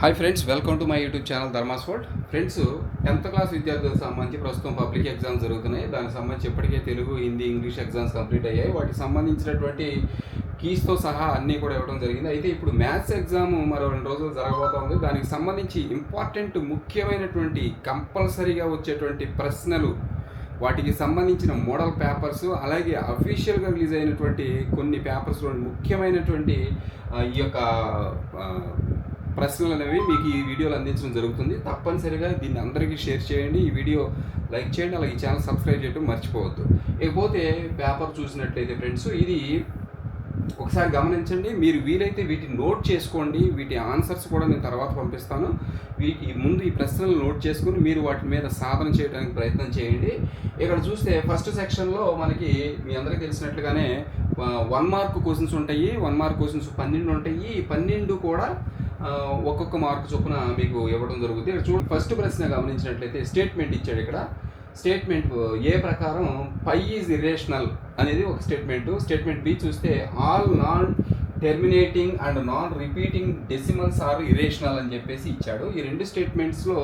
Hi friends welcome to my YouTube channel Dharma's world friends tenth class విద్యార్థులకు సంబంధించి ప్రస్తుతం public exams జరుగుతున్నాయి. దానికి సంబంధించి ఇప్పటికే Telugu Hindi English exams complete అయ్యాయి. వాటికి సంబంధించినటువంటి కీస్తో సహా అన్నీ కూడా ఇవ్వడం జరిగింది. అయితే ఇప్పుడు మ్యాథ్స్ ఎగ్జామ్ మరో రెండు రోజులు జరగబోతా ఉంది. దానికి సంబంధించి ఇంపార్టెంట్ ముఖ్యమైనటువంటి కంపల్సరీగా వచ్చేటువంటి ప్రశ్నలు వాటికి సంబంధించిన మోడల్ పేపర్స్ అలాగే అఫీషియల్గా రిలీజ్ అయినటువంటి కొన్ని పేపర్స్లో ముఖ్యమైనటువంటి ఈ యొక్క ప్రశ్నలు అనేవి మీకు ఈ వీడియోలు అందించడం జరుగుతుంది. తప్పనిసరిగా దీన్ని అందరికీ షేర్ చేయండి. ఈ వీడియో లైక్ చేయండి. అలాగే ఈ ఛానల్ సబ్స్క్రైబ్ చేయడం మర్చిపోవద్దు. ఇకపోతే పేపర్ చూసినట్లయితే ఫ్రెండ్స్ ఇది ఒకసారి గమనించండి. మీరు వీలైతే వీటిని నోట్ చేసుకోండి. వీటి ఆన్సర్స్ కూడా నేను తర్వాత పంపిస్తాను. వీటి ముందు ఈ ప్రశ్నలు నోట్ చేసుకుని మీరు వాటి మీద సాధన చేయడానికి ప్రయత్నం చేయండి. ఇక్కడ చూస్తే ఫస్ట్ సెక్షన్లో మనకి మీ అందరికీ తెలిసినట్లుగానే వన్ మార్క్ క్వశ్చన్స్ ఉంటాయి. వన్ మార్క్ క్వశ్చన్స్ పన్నెండు ఉంటాయి. ఈ పన్నెండు కూడా ఒక్కొక్క మార్క్ చొప్పున మీకు ఇవ్వడం జరుగుతుంది. ఇక్కడ చూడండి ఫస్ట్ ప్రశ్న గమనించినట్లయితే స్టేట్మెంట్ ఇచ్చాడు ఇక్కడ. స్టేట్మెంట్ ఏ ప్రకారం పై ఈజ్ ఇరేషనల్ అనేది ఒక స్టేట్మెంట్ స్టేట్మెంట్ బి చూస్తే all non terminating and non repeating decimals are irrational అని చెప్పేసి ఇచ్చాడు. ఈ రెండు స్టేట్మెంట్స్లో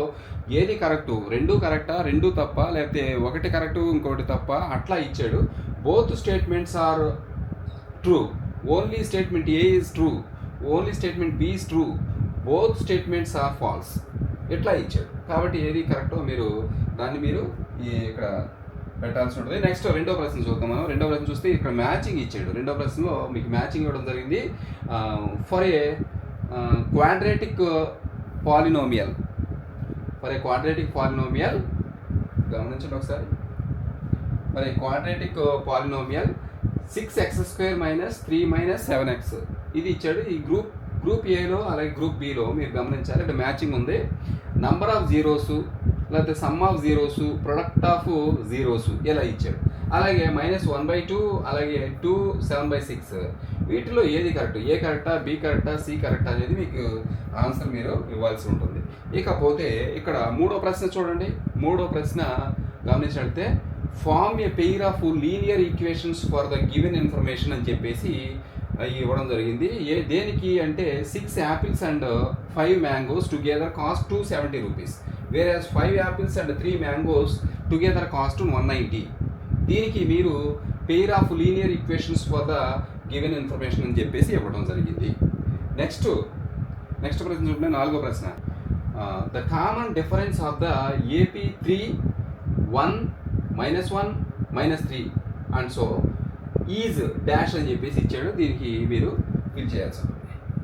ఏది కరెక్టు రెండు కరెక్టా రెండు తప్ప? లేకపోతే ఒకటి కరెక్టు ఇంకొకటి తప్ప? అట్లా ఇచ్చాడు. Both statements are true only statement A is true only statement B is true both statements are false ఇట్లా ఇచ్చాడు కాబట్టి ఏది కరెక్టో మీరు దాన్ని మీరు ఈ ఇక్కడ పెట్టాల్సి ఉంటుంది. నెక్స్ట్ రెండో ప్రశ్న చూద్దాం మనం. రెండో ప్రశ్న చూస్తే ఇక్కడ మ్యాచింగ్ ఇచ్చాడు. రెండో ప్రశ్నలో మీకు మ్యాచింగ్ ఇవ్వడం జరిగింది. For a quadratic polynomial for a quadratic polynomial గమనించండి ఒకసారి. మరి quadratic polynomial six x square minus three minus seven x ఇది ఇచ్చాడు. ఈ గ్రూప్ గ్రూప్ ఏలో అలాగే గ్రూప్ బిలో మీరు గమనించాలి. ఇక్కడ మ్యాచింగ్ ఉంది. నంబర్ ఆఫ్ జీరోస్ లేకపోతే sum of zeros product of zeros ఇలా ఇచ్చాడు. అలాగే మైనస్ వన్ బై టూ అలాగే టూ సెవెన్ బై సిక్స్ వీటిలో ఏది కరెక్ట్ ఏ కరెక్టా బి కరెక్టా సి కరెక్టా అనేది మీకు ఆన్సర్ మీరు ఇవ్వాల్సి ఉంటుంది. ఇకపోతే ఇక్కడ మూడో ప్రశ్న చూడండి. మూడో ప్రశ్న గమనించినట్లయితే form a pair of linear equations for the given information అని చెప్పేసి ఇవ్వడం జరిగింది. ఏ దేనికి అంటే six apples and five mangoes together cost two seventy rupees వేరే five apples and three mangoes together cost one ninety దీనికి మీరు pair of linear equations for the given information అని చెప్పేసి ఇవ్వడం జరిగింది. నెక్స్ట్ నెక్స్ట్ ప్రశ్న చూడండి నాలుగో ప్రశ్న. The common difference of the AP three one minus one minus three and so is dash అని చెప్పేసి ఇచ్చాడు. దీనికి మీరు ఫిల్ చేయాల్సి ఉంటుంది.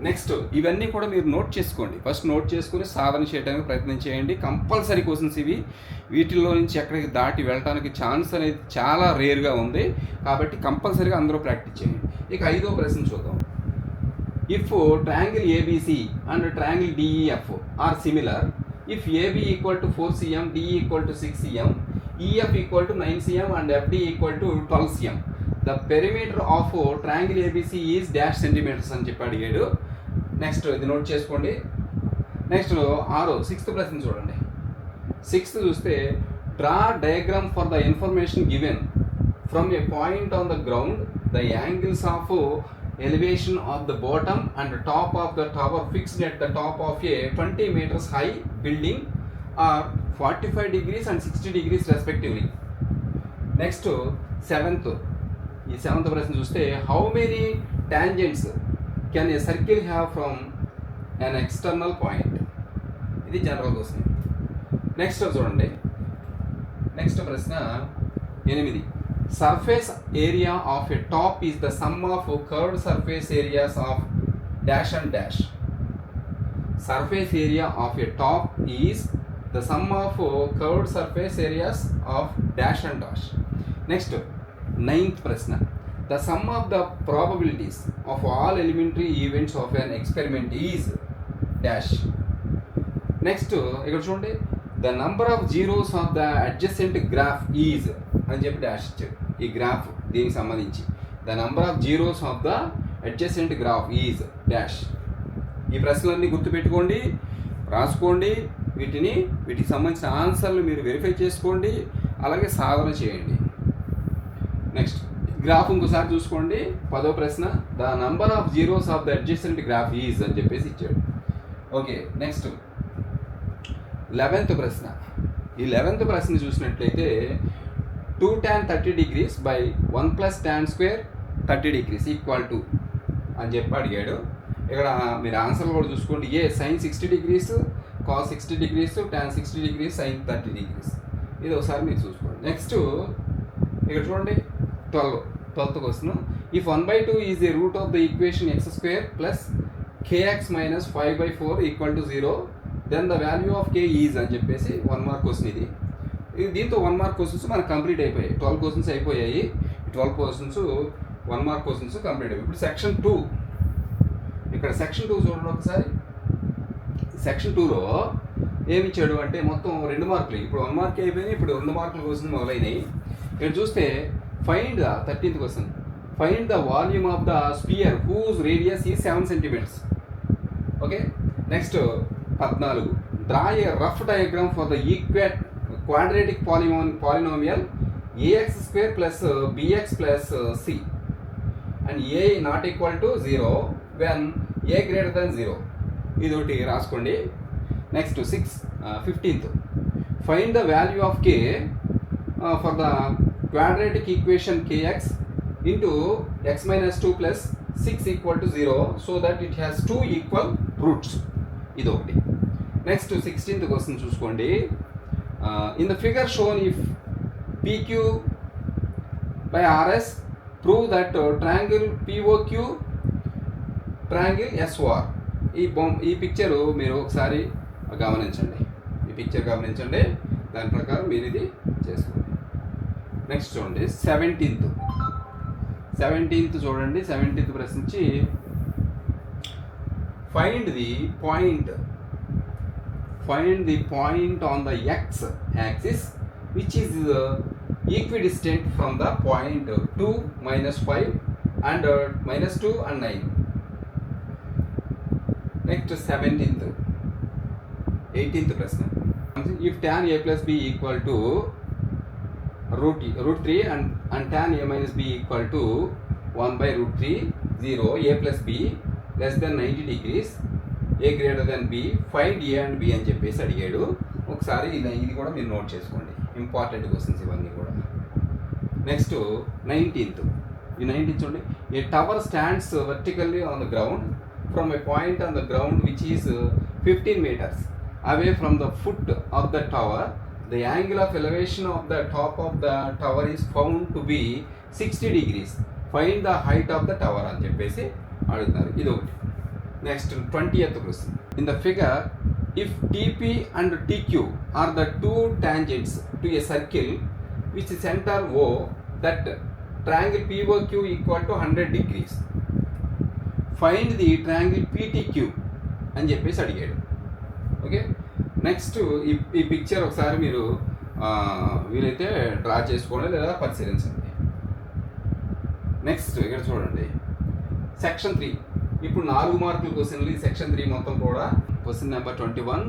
నెక్స్ట్ ఇవన్నీ కూడా మీరు నోట్ చేసుకోండి. ఫస్ట్ నోట్ చేసుకుని సాధన చేయడానికి ప్రయత్నం చేయండి. కంపల్సరీ క్వశ్చన్స్ ఇవి వీటిల్లో నుంచి ఎక్కడికి దాటి వెళ్ళడానికి ఛాన్స్ అనేది చాలా రేర్గా ఉంది. కాబట్టి కంపల్సరీగా అందరూ ప్రాక్టీస్ చేయండి. ఇక ఐదో ప్రశ్న చూద్దాం. If triangle ABC and triangle DEF are similar if AB equal to four cm DE equal to six cm EF equal to nine cm and FD equal to twelve cm the perimeter of triangle ABC is dash centimetres అని చెప్పి అడిగాడు. Next ఇది note చేసుకోండి. Next ఆరో sixth ప్రశ్న చూడండి. Sixth చూస్తే draw diagram for the information given from a point on the ground the angles of elevation of the bottom and top of the tower fixed at the top of a twenty metres high building are forty five degrees and sixty degrees respectively next seventh ఈ seventh ప్రశ్న చూస్తే how many tangents can a circle have from an external point ఇది general question next చూడండి. Next ప్రశ్న ఎనిమిది. Surface area of a top is the sum of curved surface areas of dash and dash surface area of a top is the sum of curved surface areas of dash and dash next ninth ప్రశ్న. The sum of the probabilities of all elementary events of an experiment is dash next ఇక్కడ చూడండి. The number of zeros of the adjacent graph is అని చెప్పి dash ఇచ్చాడు. ఈ graph దీనికి సంబంధించి. The number of zeros of the adjacent graph is dash ఈ ప్రశ్నలన్నీ గుర్తుపెట్టుకోండి రాసుకోండి వీటిని వీటికి సంబంధించిన ఆన్సర్లు మీరు వెరిఫై చేసుకోండి అలాగే సాధన చేయండి. నెక్స్ట్ గ్రాఫ్ ఇంకోసారి చూసుకోండి. పదో ప్రశ్న. The number of zeros of the adjacent graph is అని చెప్పేసి ఇచ్చాడు. ఓకే నెక్స్ట్ లెవెన్త్ ప్రశ్న. ఈ లెవెన్త్ ప్రశ్న చూసినట్లయితే two tan thirty degrees by one plus tan square thirty degrees equal to అని చెప్పి అడిగాడు. ఇక్కడ మీరు ఆన్సర్ కూడా చూసుకోండి. A sine sixty degrees cos sixty degrees tan sixty degrees sine thirty degrees ఇది ఒకసారి మీరు చూసుకోండి. నెక్స్ట్ ఇక్కడ చూడండి. Twelve twelfth question if one by two is a root of the equation x square plus kx minus five by four equal to zero then the value of k is అని చెప్పేసి one mark question ఇది. దీంతో one mark questions మనకు complete అయిపోయాయి. Twelve questions అయిపోయాయి. Twelve questions one mark questions complete అయిపోయి ఇప్పుడు section two ఇక్కడ సెక్షన్ టూ చూడండి ఒకసారి. సెక్షన్ టూలో ఏమి ఇచ్చాడు అంటే మొత్తం రెండు మార్కులు. ఇప్పుడు వన్ మార్క్ అయిపోయినాయి ఇప్పుడు రెండు మార్కులు క్వశ్చన్ మొదలైనవి ఇక్కడ చూస్తే find the thirteenth question find the volume of the sphere whose radius is seven centimetres okay next పద్నాలుగు. Draw a rough diagram for the ఈక్వెట్ quadratic పాలిమోన్ polynomial ax square plus bx plus c and a not equal to zero when a greater then zero ఇది ఒకటి రాసుకోండి. Next six fifteenth find the value of k for the quadratic equation kx into x minus two plus six equal to zero so that it has two equal roots ఇది ఒకటి. Next sixteenth question చూసుకోండి. In the figure shown if PQ by RS prove that triangle POQ triangle SOR ఈ బొమ్మ ఈ picture మీరు ఒకసారి గమనించండి. ఈ పిక్చర్ గమనించండి. దాని ప్రకారం మీరు ఇది చేసుకోండి. నెక్స్ట్ చూడండి. సెవెంటీన్త్ సెవెంటీన్త్ చూడండి. సెవెంటీన్త్ ప్రశ్నించి find the point find the point on the x axis which is equidistant from the point two minus five and minus two and nine next seventeenth eighteenth ప్రశ్న. If tan A plus B equal to root root three and and tan A minus B equal to one by root three zero A plus B less then ninety degrees A greater then B five A and B అని చెప్పేసి అడిగాడు. ఒకసారి ఇది ఇది కూడా మీరు note చేసుకోండి. Important questions ఇవన్నీ కూడా. నెక్స్ట్ నైన్టీన్త్ ఈ నైన్టీన్త్ చూడండి. A tower stands vertically on the ground from a point on the ground which is fifteen metres away from the foot of the tower the angle of elevation of the top of the tower is found to be 60 degrees. Find the height of the tower అని చెప్పేసి అడుగుతున్నారు. ఇది ఒకటి. Next twentieth question in the figure if TP and TQ are the two tangents to a circle which centre O that triangle POQ equal to hundred degrees find the triangle PTQ అని చెప్పేసి అడిగాడు. Okay next ఈ ఈ picture ఒకసారి మీరు వీలైతే draw చేసుకోండి లేదా పరిశీలించండి. నెక్స్ట్ ఇక్కడ చూడండి. సెక్షన్ త్రీ ఇప్పుడు నాలుగు మార్కుల క్వశ్చన్లు ఈ సెక్షన్ త్రీ మొత్తం కూడా question number twenty one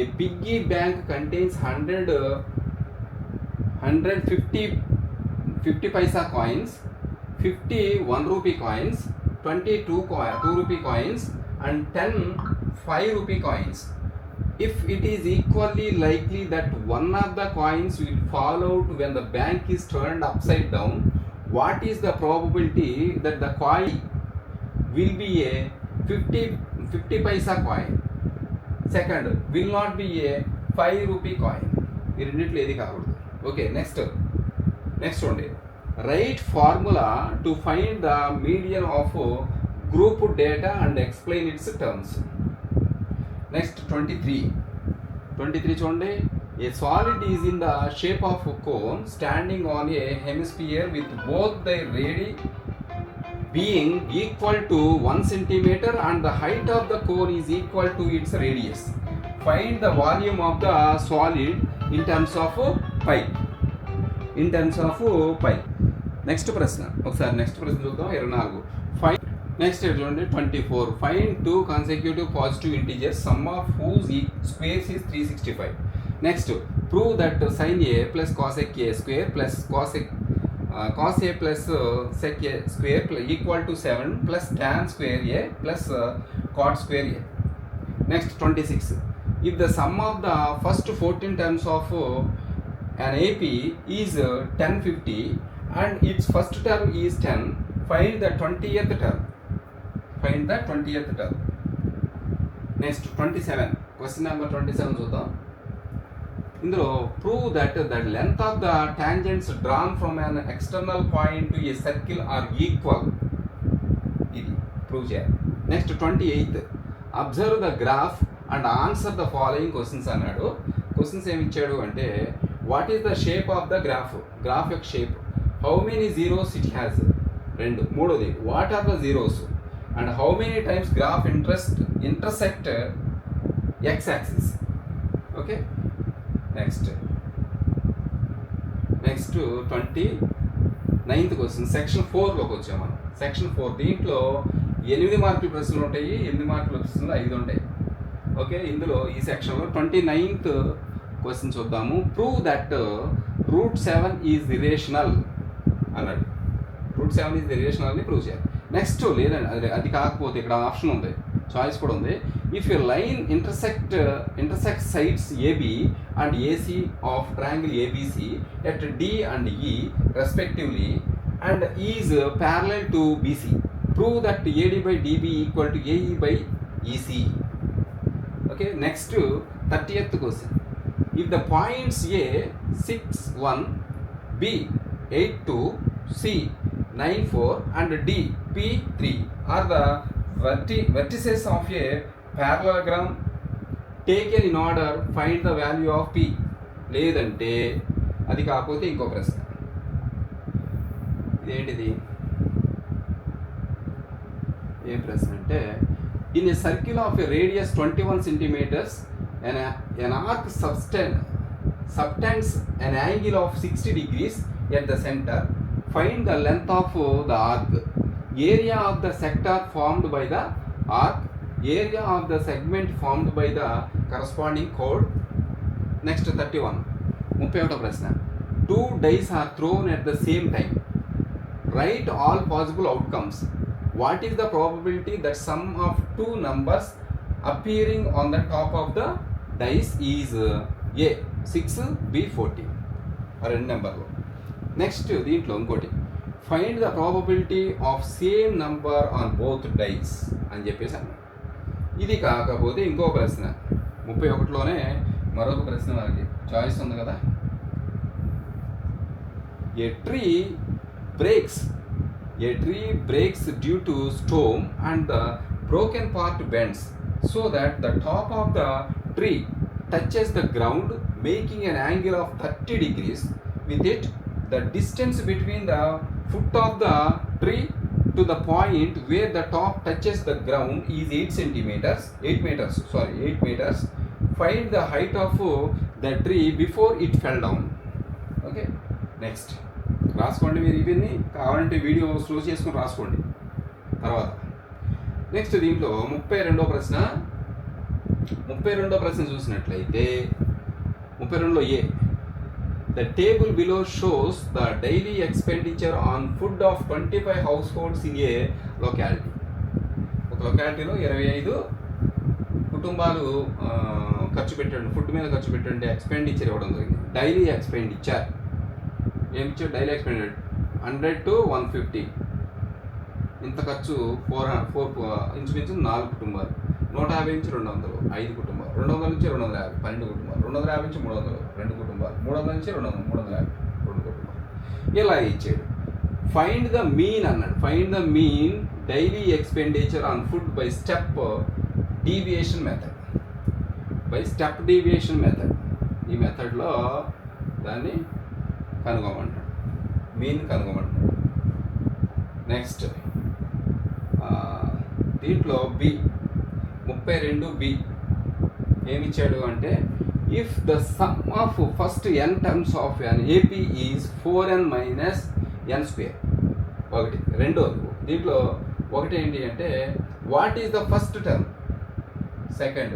a piggy bank contains hundred hundred fifty fifty paisa coins fifty one rupee coins twenty two two rupee coins and ten five rupee coins if it is equally likely that one of the coins will fall out when the bank is turned upside down, what is the probability that the coin will be a 50, 50 paisa coin? Second, will not be a 5 rupee coin. ఈ రెండిట్లో ఏది కాకూడదు okay next next చూడండి right formula to find the median of group data and explain its terms next twenty three twenty three చూడండి a solid is in the shape of cone standing on a hemisphere with both the radii being equal to one centimetre and the height of the cone is equal to its radius find the volume of the solid in terms of pi in terms of pi next ప్రశ్న. ఒకసారి next ప్రశ్న చూద్దాం. ఇరవై నాలుగు. Five next చూడండి twenty four find two consecutive positive integers sum of whose ఈ squares is three sixty five next prove that sine A plus cosec A square plus cosec cos A plus sec A square equal to seven plus tan square A plus cot square A next twenty six if the sum of the first fourteen terms of an AP is uh, 1050 and its first term is 10 find the 20th term Find the twenty eighth term next twenty seven question number twenty seven చూద్దాం. ఇందులో prove that the length of the tangents drawn from an external point to a circle are equal ఇది prove చేయాలి. Next twenty eighth observe the graph and answer the following questions అన్నాడు. Questions ఏమి ఇచ్చాడు అంటే what is the shape of the graph graph యొక్క shape how many zeros it has రెండు. మూడోది what are the zeros and how many times graph interest intersect x axis okay next next twenty ninth question section ఫోర్లోకి వచ్చాం మనం. Section four దీంట్లో ఎనిమిది మార్కులు ప్రశ్నలు ఉంటాయి ఎనిమిది మార్కులు ప్రశ్నలు ఐదు ఉంటాయి. ఓకే ఇందులో ఈ సెక్షన్లో ట్వంటీ నైన్త్ క్వశ్చన్ చూద్దాము. Prove that root seven is relational అన్నాడు. రూట్ సెవెన్ ఈజ్ రిలేషనల్ని ప్రూవ్ చేయాలి. నెక్స్ట్ లేదండి అది కాకపోతే ఇక్కడ ఆప్షన్ ఉంది. చాయిస్ కూడా ఉంది. If a line intersect intersect sides AB and AC of triangle ABC at D and E respectively and is parallel to BC prove that AD by DB equal to AE by EC okay next thirtieth question if the points A six one B eight two C nine four and D P3 are the verti vertices of a parallelogram taken in order find the value of P? లేదంటే అది కాకపోతే ఇంకో ప్రశ్న. ఇదేంటిది? ఏ ప్రశ్న అంటే in a circle of a radius twenty one centimetres an an arc సబ్స్టెన్ subtends an angle of sixty degrees at the centre find the length of the arc area of the sector formed by the arc area of the segment formed by the corresponding కోడ్ next thirty one ముప్పై ఒకటో ప్రశ్న. Two dice are thrown at the same time right all possible outcomes what is the probability that sum of two numbers appearing on the top of the dice is a six b fourteen రెండు నెంబర్లో. Next దీంట్లో ఇంకోటి. Find the probability of same number on both dice అని చెప్పేసి అన్నారు ఇది కాకపోతే ఇంకో ప్రశ్న. ముప్పై ఒకటిలోనే మరొక ప్రశ్న మనకి. చాయిస్ ఉంది కదా? A tree breaks a tree breaks due to storm and the broken part bends so that the top of the tree touches the ground making an angle of thirty degrees with it the distance between the foot of the tree to the point where the top touches the ground is 8 centimeters 8 meters sorry 8 meters find the height of uh, the tree before it fell down okay next రాసుకోండి మీరు ఇవన్నీ కావాలంటే video slow చేసుకొని రాసుకోండి తర్వాత next దీంట్లో ముప్పై రెండో ప్రశ్న ముప్పై రెండో ప్రశ్న చూసినట్లయితే ముప్పై రెండులో A the table below shows the daily expenditure on food of twenty five households in a locality ఒక లొకాలిటీలో ఇరవై ఐదు కుటుంబాలు ఖర్చు పెట్టండి ఫుడ్ మీద ఖర్చు పెట్టండి ఎక్స్పెండిచర్ ఇవ్వడం జరిగింది. డైలీ ఎక్స్పెండిచర్ ఏమి ఇచ్చారు? Daily expenditure hundred to one fifty ఇంత ఖర్చు ఫోర్ ఫోర్ ఇంచుమించు నాలుగు కుటుంబాలు. నూట యాభై నుంచి రెండు వందలు. ఐదు కుటుంబాలు. రెండు వందల నుంచి రెండు వందల యాభై. పన్నెండు కుటుంబాలు. రెండు వందల యాభై నుంచి మూడు వందలు. రూపాయలు మూడు వందల నుంచి రెండు వందలు మూడు వందల యాభై రెండు కుటుంబాలు ఇలా ఇచ్చాడు. ఫైండ్ ద మీన్ అన్నాడు. Find the mean daily expenditure on food by step deviation method by step deviation method ఈ మెథడ్లో దాన్ని కనుగొమంటాడు మీన్ కనుగొమంటాడు నెక్స్ట్ దీంట్లో బి ముప్పై రెండు బి ఏమిచ్చాడు అంటే if the sum of first n terms of an AP is four n minus n square ఒకటి రెండోది దీంట్లో ఒకటి ఏంటి అంటే what is the first term second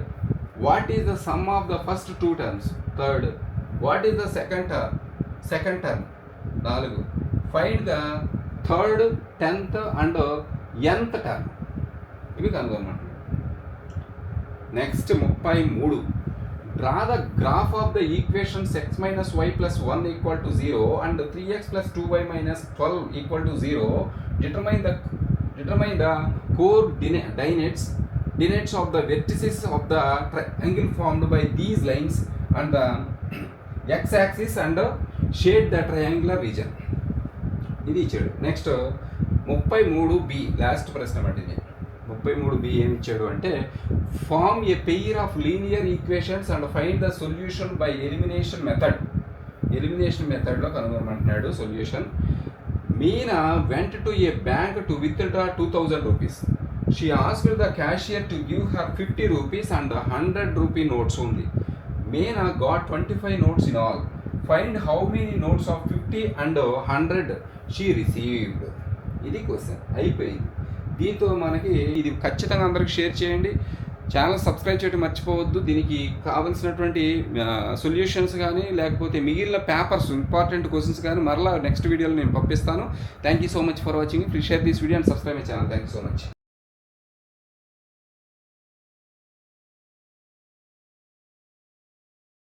what is the sum of the first two terms third what is the second term second term నాలుగు. Find the third tenth and nth term ఇవి కనుగొనమాట next ముప్పై మూడు. Draw the graph of the equations x minus y plus one equal to zero and three x plus two y minus twelve equal to zero determine the determine the coordinates of the vertices of the triangle formed by these lines and the x axis and shade the triangular region ఇది ఇచ్చాడు. Next ముప్పై మూడు B last ప్రశ్న అన్నమాట ఇది ముప్పై మూడు B ఏమి ఇచ్చాడు అంటే form a pair of linear equations and find the solution by elimination method elimination మెథడ్లో కనుగొనమంటున్నాడు solution Meena went to a bank to withdraw two thousand rupees she asked the cashier to give her fifty rupees and hundred rupee notes ఉంది Meena got twenty five notes in all find how many notes of fifty and hundred she received ఇది question అయిపోయింది. దీంతో మనకి ఇది ఖచ్చితంగా అందరికి share చేయండి. Channel subscribe చేయడం మర్చిపోవద్దు. దీనికి కావలసినటువంటి సొల్యూషన్స్ కానీ లేకపోతే మిగిలిన పేపర్స్ ఇంపార్టెంట్ క్వశ్చన్స్ కానీ మరలా నెక్స్ట్ వీడియోలో నేను పంపిస్తాను. Thank you so much for watching. Please share this video and subscribe my channel. Thank you so much.